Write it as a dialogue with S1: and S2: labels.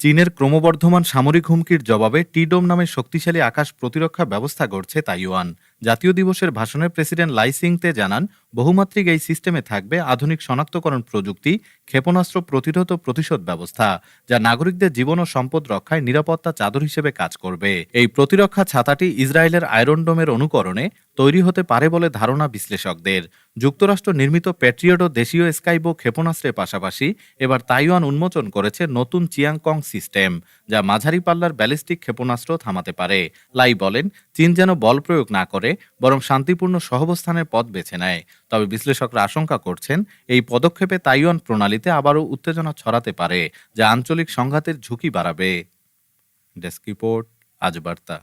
S1: চীনের ক্রমবর্ধমান সামরিক হুমকির জবাবে টিডোম নামে শক্তিশালী আকাশ প্রতিরক্ষা ব্যবস্থা গড়ছে তাইওয়ান। জাতীয় দিবসের ভাষণে প্রেসিডেন্ট লাইসিংতে জানান, বহুমাত্রিক এই সিস্টেমে থাকবে আধুনিক শনাক্তকরণ প্রযুক্তি, ক্ষেপণাস্ত্র প্রতিরোধ প্রতিশোধ ব্যবস্থা, যা নাগরিকদের জীবন ও সম্পদ রক্ষায় নিরাপত্তা চাদর হিসেবে কাজ করবে। এই প্রতিরক্ষা ছাতাটি ইসরায়েলের আয়রনডোমের অনুকরণে তৈরি হতে পারে বলে ধারণা বিশ্লেষকদের। যুক্তরাষ্ট্র নির্মিত প্যাট্রিয়ট ও দেশীয় স্কাইবো ক্ষেপণাস্ত্রের পাশাপাশি এবার তাইওয়ান উন্মোচন করেছে নতুন চিয়াংকং সিস্টেম। যা মাঝারি পাল্লার ব্যালিস্টিক ক্ষেপণাস্ত্র থামাতে পারে। লাই বলেন, চীন যেন বল প্রয়োগ না করে, বরং শান্তিপূর্ণ সহবস্থানের পথ বেছে নেয়। তবে বিশ্লেষকরা আশঙ্কা করছেন, এই পদক্ষেপে তাইওয়ান প্রণালীতে আবারও উত্তেজনা ছড়াতে পারে, যা আঞ্চলিক সংঘাতের ঝুঁকি বাড়াবে। ডেস্ক রিপোর্ট, আজ বার্তা।